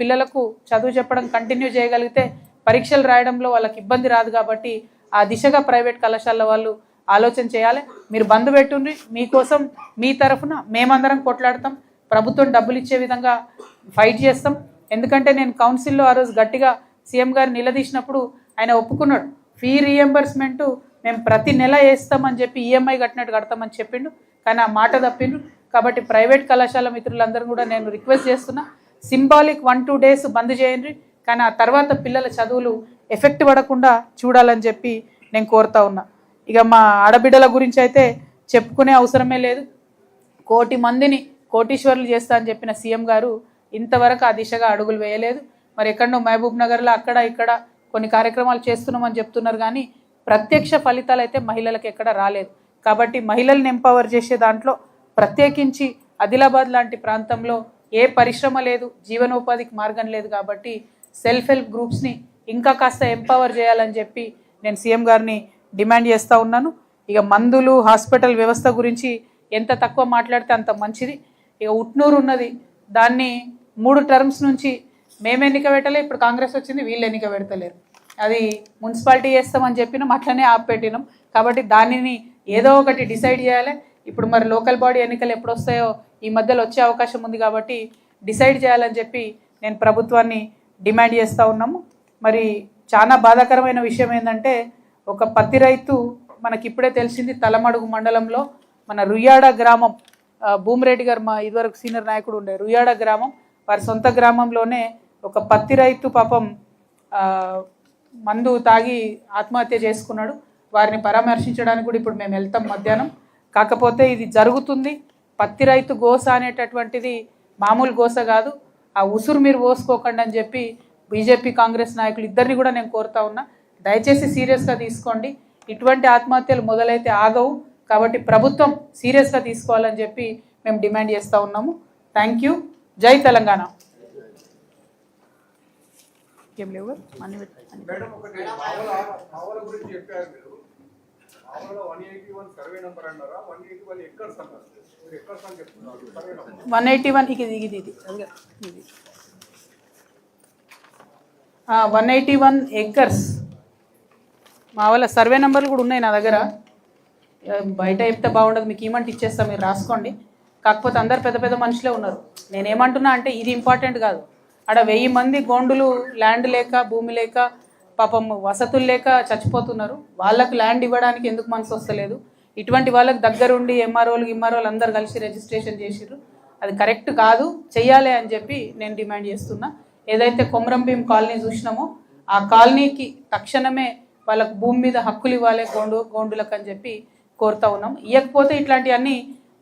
పిల్లలకు చదువు చెప్పడం కంటిన్యూ చేయగలిగితే పరీక్షలు రాయడంలో వాళ్ళకి ఇబ్బంది రాదు కాబట్టి ఆ దిశగా ప్రైవేట్ కళాశాల వాళ్ళు ఆలోచన చేయాలి. మీరు బంద్ పెట్టుండ్రి. మీకోసం మీ తరఫున మేమందరం కొట్లాడతాం. ప్రభుత్వం డబ్బులు ఇచ్చే విధంగా ఫైట్ చేస్తాం. ఎందుకంటే నేను కౌన్సిల్లో ఆ రోజు గట్టిగా సీఎం గారు నిలదీసినప్పుడు ఆయన ఒప్పుకున్నాడు. ఫీ రీఎంబర్స్మెంట్ మేము ప్రతి నెల వేస్తామని చెప్పి ఈఎంఐ కట్టినట్టు కడతామని చెప్పిండు. కానీ ఆ మాట తప్పిండు. కాబట్టి ప్రైవేట్ కళాశాల మిత్రులందరూ కూడా నేను రిక్వెస్ట్ చేస్తున్నా. Symbolic one two days bandh చేయండి. కానీ ఆ తర్వాత పిల్లల చదువులు ఎఫెక్ట్ పడకుండా చూడాలని చెప్పి నేను కోరుతా ఉన్నా. ఇక మా ఆడబిడ్డల గురించి అయితే చెప్పుకునే అవసరమే లేదు. కోటి మందిని కోటీశ్వర్లు చేస్తా అని చెప్పిన సీఎం గారు ఇంతవరకు ఆ దిశగా అడుగులు వేయలేదు. మరి ఎక్కడో మహబూబ్ నగర్లో అక్కడ ఇక్కడ కొన్ని కార్యక్రమాలు చేస్తున్నామని చెప్తున్నారు కానీ ప్రత్యక్ష ఫలితాలు అయితే మహిళలకు ఎక్కడ రాలేదు. కాబట్టి మహిళల్ని ఎంపవర్ చేసే దాంట్లో ప్రత్యేకించి ఆదిలాబాద్ లాంటి ప్రాంతంలో ఏ పరిశ్రమ లేదు జీవనోపాధికి మార్గం లేదు కాబట్టి సెల్ఫ్ హెల్ప్ గ్రూప్స్ని ఇంకా కాస్త ఎంపవర్ చేయాలని చెప్పి నేను సీఎం గారిని డిమాండ్ చేస్తూ ఉన్నాను. ఇక మందులు హాస్పిటల్ వ్యవస్థ గురించి ఎంత తక్కువ మాట్లాడితే అంత మంచిది. ఇక ఉట్నూరు ఉన్నది. దాన్ని మూడు టర్మ్స్ నుంచి మేము ఎన్నిక పెట్టలే ఇప్పుడు కాంగ్రెస్ వచ్చింది వీళ్ళు ఎన్నిక పెడతలేరు. అది మున్సిపాలిటీ చేస్తామని చెప్పినాం అట్లనే ఆపెట్టినాం కాబట్టి దానిని ఏదో ఒకటి డిసైడ్ చేయాలి. ఇప్పుడు మరి లోకల్ బాడీ ఎన్నికలు ఎప్పుడు వస్తాయో ఈ మధ్యలో వచ్చే అవకాశం ఉంది కాబట్టి డిసైడ్ చేయాలని చెప్పి నేను ప్రభుత్వాన్ని డిమాండ్ చేస్తూ ఉన్నాము. మరి చాలా బాధాకరమైన విషయం ఏంటంటే ఒక పత్తి రైతు మనకి ఇప్పుడే తెలిసింది తలమడుగు మండలంలో మన రుయ్యాడ గ్రామం భూమిరెడ్డి గారు మా ఇదివరకు సీనియర్ నాయకుడు ఉండే రుయ్యాడ గ్రామం వారి సొంత గ్రామంలోనే ఒక పత్తి రైతు పాపం మందు తాగి ఆత్మహత్య చేసుకున్నాడు. వారిని పరామర్శించడానికి కూడా ఇప్పుడు మేము వెళ్తాం మధ్యాహ్నం. కాకపోతే ఇది జరుగుతుంది. పత్తి రైతు గోస అనేటటువంటిది మామూలు గోస కాదు. ఆ ఉసురు మీరు పోసుకోకండి అని చెప్పి బీజేపీ కాంగ్రెస్ నాయకులు ఇద్దరిని కూడా నేను కోరుతా ఉన్నా. దయచేసి సీరియస్గా తీసుకోండి. ఇటువంటి ఆత్మహత్యలు మొదలైతే ఆగవు. కాబట్టి ప్రభుత్వం సీరియస్గా తీసుకోవాలని చెప్పి మేము డిమాండ్ చేస్తూ ఉన్నాము. Thank you. జై తెలంగాణ. ఏం లేవు? అన్ని one eighty one survey one eighty one ఇది ఇది ఇది ఇది. వన్ ఎయిటీ వన్ ఎక్కర్స్ మా వాళ్ళ సర్వే నెంబర్లు కూడా ఉన్నాయి నా దగ్గర. బయట చెప్తే బాగుండదు మీకు ఏమంటే ఇచ్చేస్తా మీరు రాసుకోండి. కాకపోతే అందరు పెద్ద పెద్ద మనుషులే ఉన్నారు. నేనేమంటున్నా అంటే ఇది ఇంపార్టెంట్ కాదు. ఆడ వెయ్యి మంది గోండులు ల్యాండ్ లేక భూమి లేక పాపం వసతులు లేక చచ్చిపోతున్నారు. వాళ్ళకు ల్యాండ్ ఇవ్వడానికి ఎందుకు మనసు వస్తలేదు? ఇటువంటి వాళ్ళకి దగ్గరుండి ఎంఆర్ఓలు ఎంఆర్ఓలు అందరు కలిసి రిజిస్ట్రేషన్ చేసిర్రు. అది కరెక్ట్ కాదు చెయ్యాలి అని చెప్పి నేను డిమాండ్ చేస్తున్నా. ఏదైతే కొమరం భీం కాలనీ చూసినామో ఆ కాలనీకి తక్షణమే వాళ్ళకు భూమి మీద హక్కులు ఇవ్వాలి గోండు గోండులకు అని చెప్పి కోరుతా ఉన్నాం. ఇవ్వకపోతే ఇట్లాంటివన్నీ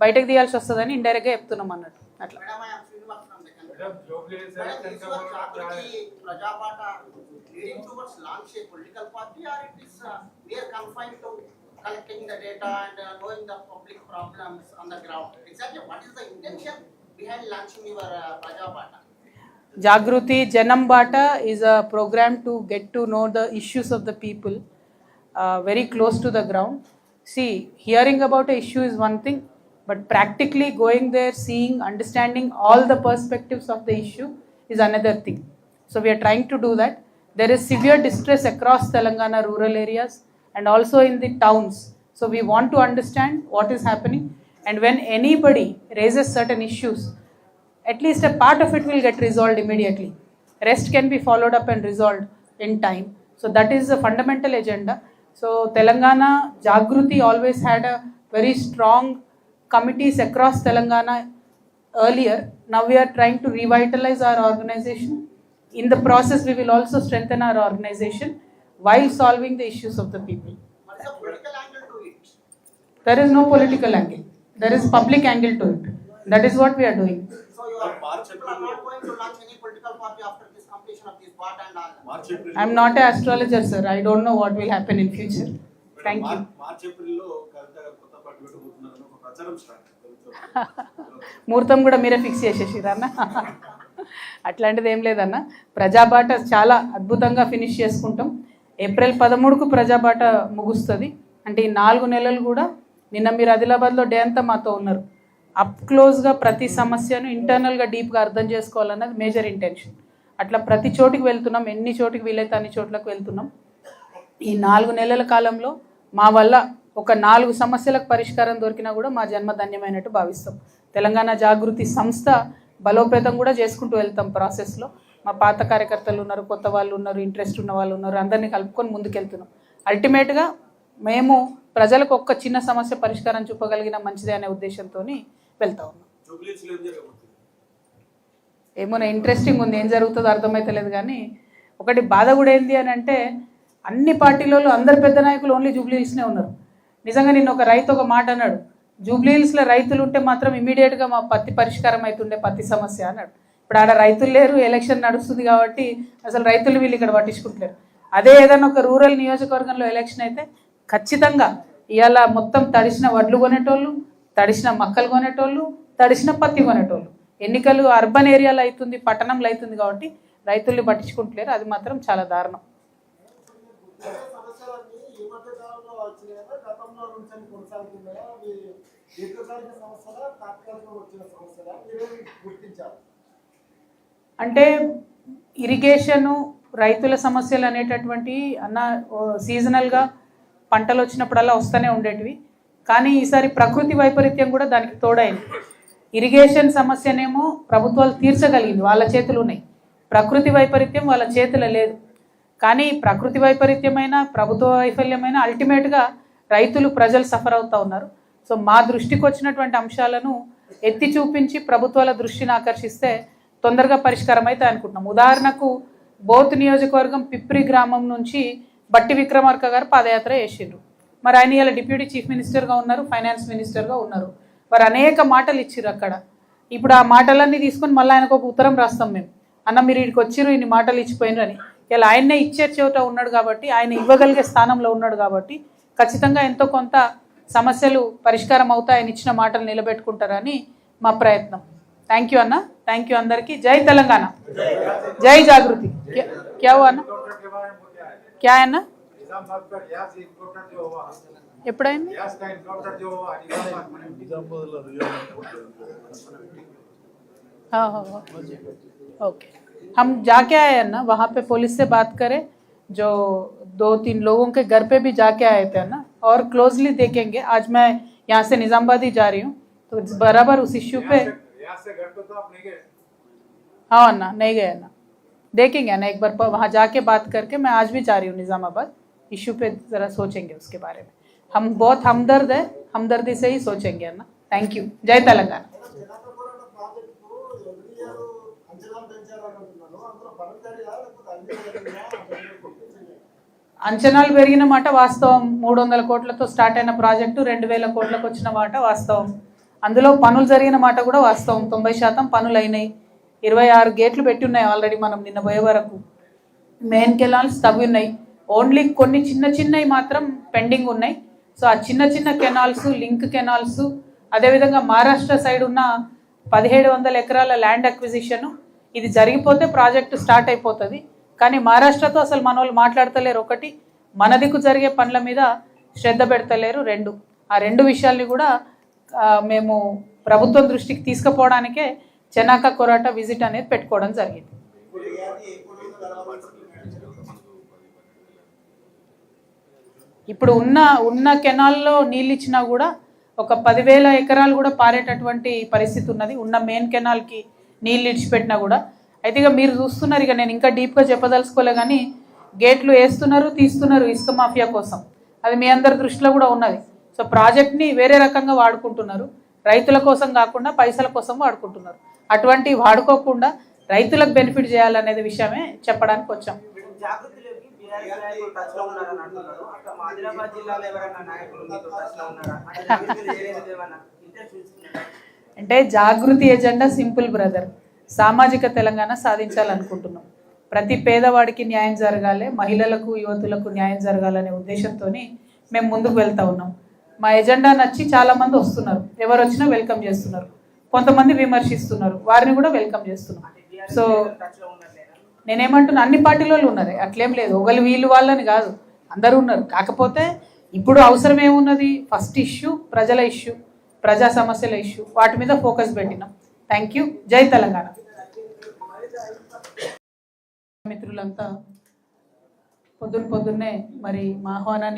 బయటకు తీయాల్సి వస్తుందని ఇండైరెక్ట్గా చెప్తున్నాం అన్నట్టు. అట్లా. Madam, is your Chakrati Prajapata leading towards launch a political party or it is uh, confined to collecting the data and uh, knowing the public problems on the ground? Exactly what is the intention behind launching your uh, Prajapata? Jagruti Janambata is a program to get to know the issues of the people uh, very close to the ground. See, hearing about an issue is one thing, but practically going there, seeing, understanding all the perspectives of the issue is another thing. So, we are trying to do that. There is severe distress across Telangana rural areas and also in the towns. So, we want to understand what is happening. And when anybody raises certain issues, at least a part of it will get resolved immediately. Rest can be followed up and resolved in time. So that is the fundamental agenda. So Telangana Jagruti always had a very strong committees across Telangana earlier. Now we are trying to revitalize our organization. In the process, we will also strengthen our organization while solving the issues of the people. What is the political angle to it? There is no political angle. There is public angle to it. That is what we are doing. So you are, not going to launch any political party after this completion of this part and all. March, April. I'm not an astrologer, sir. I don't know what will happen in future. Thank you. March, April. ముహూర్తం కూడా మీరే fix చేసేసిరా అన్న అట్లాంటిది ఏం లేదన్న. ప్రజాబాట చాలా అద్భుతంగా finish చేసుకుంటాం. ఏప్రిల్ పదమూడుకు ప్రజాబాట ముగుస్తుంది. అంటే ఈ నాలుగు నెలలు కూడా నిన్న మీరు ఆదిలాబాద్లో డే అంతా మాతో ఉన్నారు. అప్ క్లోజ్గా ప్రతి సమస్యను ఇంటర్నల్గా డీప్గా అర్థం చేసుకోవాలన్నది మేజర్ ఇంటెన్షన్ అట్లా ప్రతి చోటికి వెళ్తున్నాం. ఎన్ని చోటికి వీలైతే అన్ని చోట్లకు వెళ్తున్నాం. ఈ నాలుగు నెలల కాలంలో మా వల్ల ఒక నాలుగు సమస్యలకు పరిష్కారం దొరికినా కూడా మా జన్మ ధన్యమైనట్టు భావిస్తాం. తెలంగాణ జాగృతి సంస్థ బలోపేతం కూడా చేసుకుంటూ వెళ్తాం ప్రాసెస్లో మా పాత కార్యకర్తలు ఉన్నారు కొత్త వాళ్ళు ఉన్నారు ఇంట్రెస్ట్ ఉన్న వాళ్ళు ఉన్నారు అందరినీ కలుపుకొని ముందుకెళ్తున్నాం. అల్టిమేట్గా మేము ప్రజలకు ఒక్క చిన్న సమస్య పరిష్కారం చూపగలిగిన మంచిదే అనే ఉద్దేశంతో వెళ్తా ఉన్నాం. ఏమైనా ఇంట్రెస్టింగ్ ఉంది ఏం జరుగుతుందో అర్థమైతలేదు కానీ ఒకటి బాధ కూడా ఏంది అని అంటే అన్ని పార్టీలలో అందరు పెద్ద నాయకులు ఓన్లీ జూబ్లీహిల్స్నే ఉన్నారు. నిజంగా నిన్న ఒక రైతు ఒక మాట అన్నాడు జూబ్లీహిల్స్లో రైతులు ఉంటే మాత్రం ఇమీడియట్గా మా పత్తి పరిష్కారం అవుతుండే పత్తి సమస్య అన్నాడు. ఇప్పుడు ఆడ రైతులు లేరు ఎలక్షన్ నడుస్తుంది కాబట్టి అసలు రైతులు వీళ్ళు ఇక్కడ పట్టించుకుంటలేరు. అదే ఏదైనా ఒక రూరల్ నియోజకవర్గంలో ఎలక్షన్ అయితే ఖచ్చితంగా ఇవాళ మొత్తం తడిసిన వడ్లు కొనేటోళ్ళు తడిసిన మక్కలు కొనేటోళ్ళు తడిసిన పత్తి కొనేటోళ్ళు. ఎన్నికలు అర్బన్ ఏరియాలో అవుతుంది పట్టణంలో అవుతుంది కాబట్టి రైతుల్ని పట్టించుకుంటలేరు. అది మాత్రం చాలా దారుణం. నుంచి కొనసాగుతున్నాయా అవి దీర్ఘకాలిక సమస్యలా తాత్కాలికంగా వచ్చిన సమస్యలా? మీరేమి గుర్తించారు అంటే ఇరిగేషను రైతుల సమస్యలు అనేటటువంటి అన్న సీజనల్గా పంటలు వచ్చినప్పుడల్లా వస్తూనే ఉండేటివి. కానీ ఈసారి ప్రకృతి వైపరీత్యం కూడా దానికి తోడైంది. ఇరిగేషన్ సమస్యనేమో ప్రభుత్వాలు తీర్చగలిగింది. వాళ్ళ చేతులు ఉన్నాయి. ప్రకృతి వైపరీత్యం వాళ్ళ చేతుల లేదు. కానీ ప్రకృతి వైపరీత్యమైన ప్రభుత్వ వైఫల్యమైన అల్టిమేట్గా రైతులు ప్రజలు సఫర్ అవుతూ ఉన్నారు. సో మా దృష్టికి వచ్చినటువంటి అంశాలను ఎత్తి చూపించి ప్రభుత్వాల దృష్టిని ఆకర్షిస్తే తొందరగా పరిష్కారం అయితే అనుకుంటున్నాం. ఉదాహరణకు బోత్ నియోజకవర్గం పిప్రి గ్రామం నుంచి బట్టి విక్రమార్క గారు పాదయాత్ర చేసిండ్రు. మరి ఆయన ఇలా డిప్యూటీ చీఫ్ మినిస్టర్గా ఉన్నారు ఫైనాన్స్ మినిస్టర్గా ఉన్నారు. వారు అనేక మాటలు ఇచ్చిర్రు అక్కడ. ఇప్పుడు ఆ మాటలన్నీ తీసుకొని మళ్ళీ ఆయనకు ఒక ఉత్తరం రాస్తాం మేము. అన్న మీరు ఇక్కడికి వచ్చిర్రు ఇన్ని మాటలు ఇచ్చిపోయినరు అని. ఇలా ఆయన్నే ఇచ్చే చోట ఉన్నాడు కాబట్టి ఆయన ఇవ్వగలిగే స్థానంలో ఉన్నాడు కాబట్టి ఖచ్చితంగా ఎంతో కొంత సమస్యలు పరిష్కారం అవుతాయని ఇచ్చిన మాటలు నిలబెట్టుకుంటారని మా ప్రయత్నం. థ్యాంక్ యూ అన్న. థ్యాంక్ యూ అందరికీ. జై తెలంగాణ. జై జాగృతి. క్యా అన్న? క్యా అన్న? ఎప్పుడైంది? ఓకే. హమ్ జాకే आए వహా वहाँ पे బాత్ కరే. जो दो तीन लोगों के घर पे भी जाके आए थे ना और क्लोजली देखेंगे। आज मैं यहाँ से निज़ामबाद ही जा रही हूँ तो बराबर उस इश्यू पे तो आप नहीं गए? हाँ अन्ना नहीं गए अन्ना देखेंगे अन्ना एक बार वहाँ जाके बात करके मैं आज भी जा रही हूँ निज़ामाबाद। इश्यू पे ज़रा सोचेंगे उसके बारे में। हम बहुत हमदर्द है हमदर्दी से ही सोचेंगे अन्ना थैंक यू जय तेलंगाना। అంచనాలు పెరిగిన మాట వాస్తవం. మూడు వందల కోట్లతో స్టార్ట్ అయిన ప్రాజెక్టు రెండు వేల కోట్లకు వచ్చిన మాట వాస్తవం. అందులో పనులు జరిగిన మాట కూడా వాస్తవం. తొంభై శాతం పనులు అయినాయి ఇరవై ఆరు గేట్లు పెట్టి ఉన్నాయి ఆల్రెడీ మనం నిన్న పోయే వరకు. మెయిన్ కెనాల్స్ తవ్వి ఉన్నాయి ఓన్లీ కొన్ని చిన్న చిన్నవి మాత్రం పెండింగ్ ఉన్నాయి. సో ఆ చిన్న చిన్న కెనాల్స్ లింక్ కెనాల్స్ అదేవిధంగా మహారాష్ట్ర సైడ్ ఉన్న పదిహేడు వందల ఎకరాల ల్యాండ్ అక్విజిషన్ ఇది జరిగిపోతే ప్రాజెక్టు స్టార్ట్ అయిపోతుంది. కానీ మహారాష్ట్రతో అసలు మన వాళ్ళు మాట్లాడతలేరు. ఒకటి మన దిక్కు జరిగే పనుల మీద శ్రద్ధ పెడతలేరు. రెండు ఆ రెండు విషయాల్ని కూడా మేము ప్రభుత్వం దృష్టికి తీసుకుపోవడానికే చెనాక కొరాట విజిట్ అనేది పెట్టుకోవడం జరిగింది. ఇప్పుడు ఉన్న ఉన్న కెనాల్లో నీళ్ళు ఇచ్చినా కూడా ఒక పదివేల ఎకరాలు కూడా పారేటటువంటి పరిస్థితి ఉన్నది. ఉన్న మెయిన్ కెనాల్కి నీళ్ళు ఇచ్చిపెట్టినా కూడా అయితే ఇక మీరు చూస్తున్నారు ఇక నేను ఇంకా డీప్గా చెప్పదలుచుకోలే కానీ గేట్లు వేస్తున్నారు తీస్తున్నారు ఇసుక మాఫియా కోసం. అది మీ అందరి దృష్టిలో కూడా ఉన్నది. సో ప్రాజెక్ట్ని వేరే రకంగా వాడుకుంటున్నారు. రైతుల కోసం కాకుండా పైసల కోసం వాడుకుంటున్నారు. అటువంటి వాడుకోకుండా రైతులకు బెనిఫిట్ చేయాలనేది విషయమే చెప్పడానికి వచ్చాం. అంటే జాగృతి ఎజెండా సింపుల్ బ్రదర్. సామాజిక తెలంగాణ సాధించాలనుకుంటున్నాం. ప్రతి పేదవాడికి న్యాయం జరగాలి మహిళలకు యువతులకు న్యాయం జరగాలనే ఉద్దేశంతో మేము ముందుకు వెళ్తా ఉన్నాం. మా ఎజెండా నచ్చి చాలామంది వస్తున్నారు. ఎవరు వచ్చినా వెల్కమ్ చేస్తున్నారు. కొంతమంది విమర్శిస్తున్నారు. వారిని కూడా వెల్కమ్ చేస్తున్నాం. సో నేనేమంటున్నా అన్ని పార్టీల వాళ్ళు ఉన్నారు. అట్లేం లేదు. ఒకళ్ళు వీళ్ళు వాళ్ళని కాదు. అందరూ ఉన్నారు. కాకపోతే ఇప్పుడు అవసరం ఏమున్నది? ఫస్ట్ ఇష్యూ ప్రజల ఇష్యూ ప్రజా సమస్యల ఇష్యూ వాటి మీద ఫోకస్ పెట్టినాం. థ్యాంక్ యూ జై తెలంగాణ మిత్రులంతా పొద్దున్న పొద్దున్నే మరి మా ఆహ్వానాన్ని